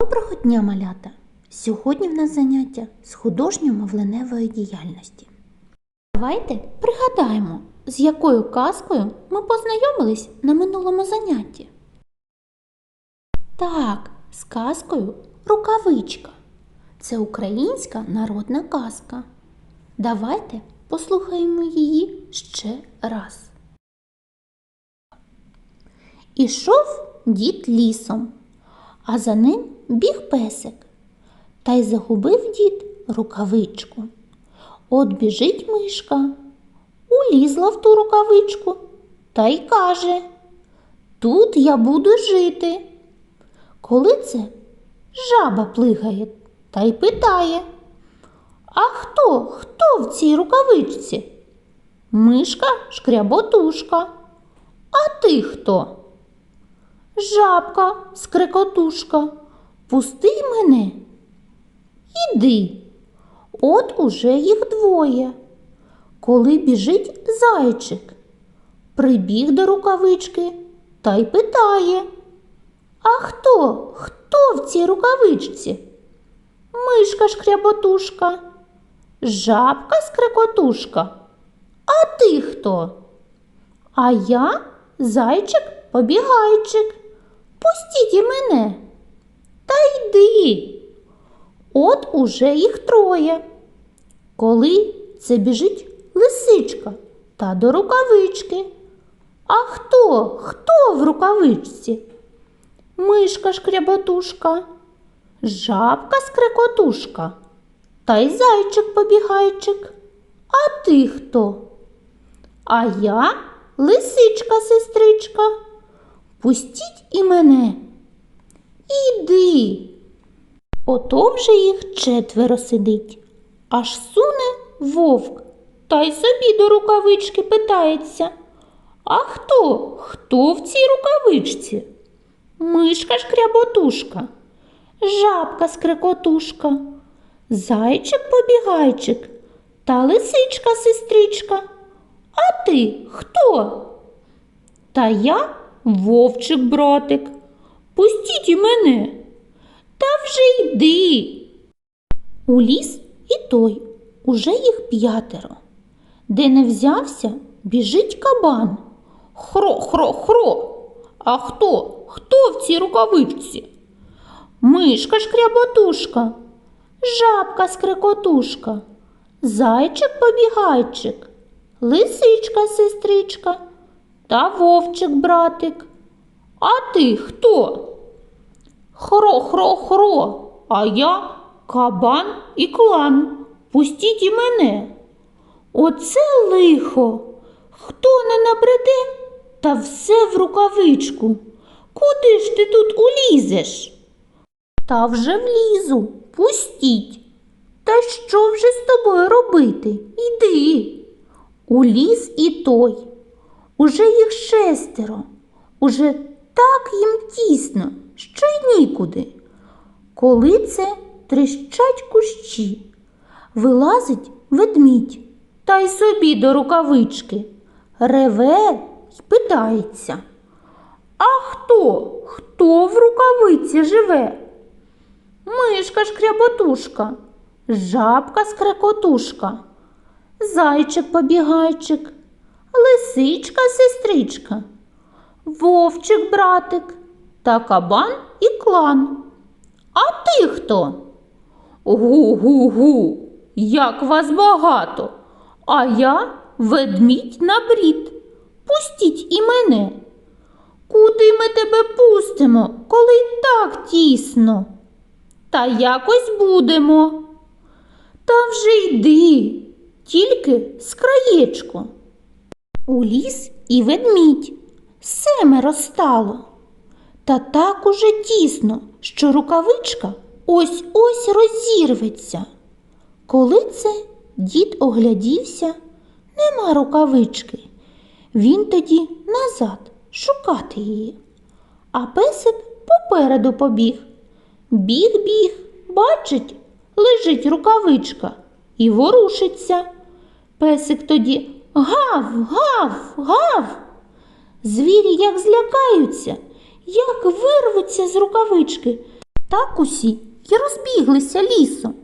Доброго дня, малята! Сьогодні в нас заняття з художньо-мовленевої діяльності. Давайте пригадаємо, з якою казкою ми познайомились на минулому занятті. Так, з казкою Рукавичка. Це українська народна казка. Давайте послухаємо її ще раз. Ішов дід лісом, а за ним біг песик. Та й загубив дід рукавичку. От біжить мишка, улізла в ту рукавичку та й каже: Тут я буду жити. Коли це жаба плигає та й питає: А хто? Хто в цій рукавичці? Мишка шкряботушка. А ти хто? Жабка, скрекотушка, пусти мене. Іди. От уже їх двоє. Коли біжить зайчик, прибіг до рукавички та й питає. А хто? Хто в цій рукавичці? Мишка шкряботушка, жабка скрекотушка. А ти хто? А я зайчик побігайчик. Пустіть і мене. Та йди. От уже їх троє. Коли це біжить лисичка та до рукавички. А хто? Хто в рукавичці? Мишка шкряботушка, жабка скрекотушка та й зайчик побігайчик. А ти хто? А я лисичка сестричка. Пустіть і мене. Іди. Ото вже їх четверо сидить, аж суне вовк, та й собі до рукавички питається. А хто? Хто в цій рукавичці? Мишка шкряботушка, жабка скрекотушка, зайчик побігайчик та лисичка сестричка. А ти хто? Та я вовчик братик. Пустіть і мене. Та вже йди. У ліс і той, уже їх п'ятеро. Де не взявся, біжить кабан. Хро, хро, хро. А хто? Хто в цій рукавичці? Мишка шкряботушка, жабка скрекотушка, зайчик побігайчик, лисичка сестричка та вовчик братик. А ти хто? Хро-хро-хро, а я кабан і клан. Пустіть і мене. Оце лихо. Хто не набреде, та все в рукавичку. Куди ж ти тут улізеш? Та вже влізу, пустіть. Та що вже з тобою робити? Іди. Уліз і той. Уже їх шестеро. Уже так їм тісно, що й нікуди. Коли це тріщать кущі, вилазить ведмідь та й собі до рукавички, реве й питається. А хто? Хто в рукавиці живе? Мишка шкряботушка, жабка скрекотушка, зайчик побігайчик, лисичка сестричка, вовчик братик та кабан і клан. А ти хто? Гу-гу-гу, як вас багато, а я ведмідь на брід. Пустіть і мене. Куди ми тебе пустимо, коли й так тісно? Та якось будемо. Та вже йди, тільки з краєчку. У ліс і ведмідь семеро стало. Та так уже тісно, що рукавичка ось ось розірветься. Коли це дід оглядівся, нема рукавички. Він тоді назад шукати її. А песик попереду побіг. Біг, біг, бачить, лежить рукавичка і ворушиться. Песик тоді гав, гав, гав. Звірі як злякаються, як вирвуться з рукавички, так усі й розбіглися лісом.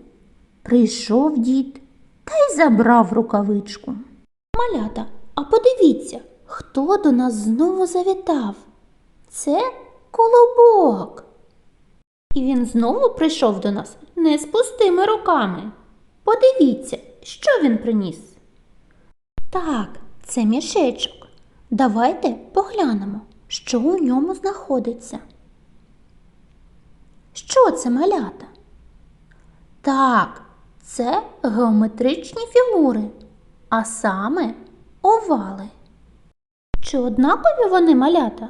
Прийшов дід та й забрав рукавичку. Малята, а подивіться, хто до нас знову завітав? Це колобок. І він знову прийшов до нас не з пустими руками. Подивіться, що він приніс. Так, це мішечок. Давайте поглянемо, що у ньому знаходиться. Що це малята? Так, це геометричні фігури, а саме овали. Чи однакові вони малята?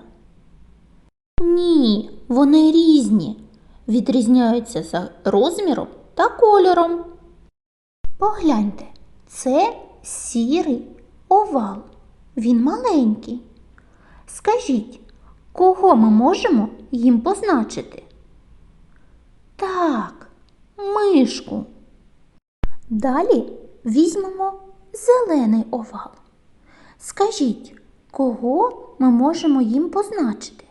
Ні, вони різні, відрізняються за розміром та кольором. Погляньте, це сірий овал. Він маленький. Скажіть, кого ми можемо їм позначити? Так, мишку. Далі візьмемо зелений овал. Скажіть, кого ми можемо їм позначити?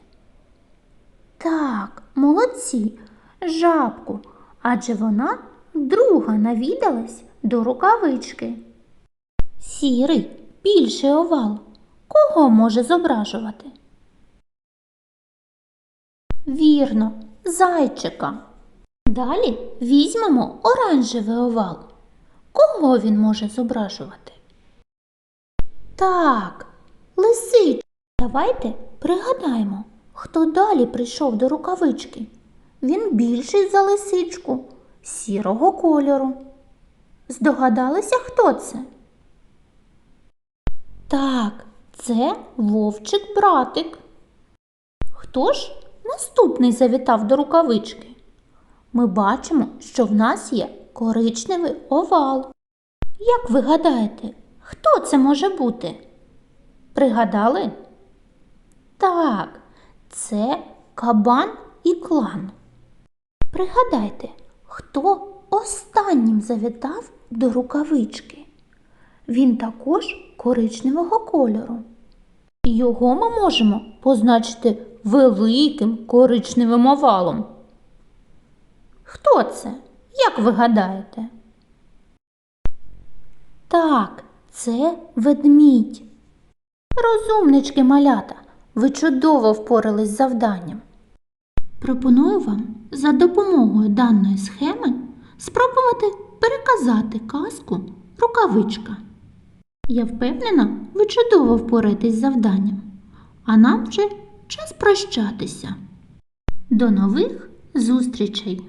Так, молодці, жабку, адже вона друга навідалась до рукавички. Сірий, більший овал. Кого може зображувати? Вірно, зайчика. Далі візьмемо оранжевий овал. Кого він може зображувати? Так, лисичку. Давайте пригадаємо, хто далі прийшов до рукавички. Він більший за лисичку, сірого кольору. Здогадалися, хто це? Так, це вовчик братик. Хто ж наступний завітав до рукавички? Ми бачимо, що в нас є коричневий овал. Як ви гадаєте, хто це може бути? Пригадали? Так, це кабан і клан. Пригадайте, хто останнім завітав до рукавички? Він також коричневого кольору. Його ми можемо позначити великим коричневим овалом. Хто це? Як ви гадаєте? Так, це ведмідь. Розумнички малята, ви чудово впорались з завданням. Пропоную вам за допомогою даної схеми спробувати переказати казку рукавичка. Я впевнена, ви чудово впораєтесь з завданням, а нам вже час прощатися. До нових зустрічей!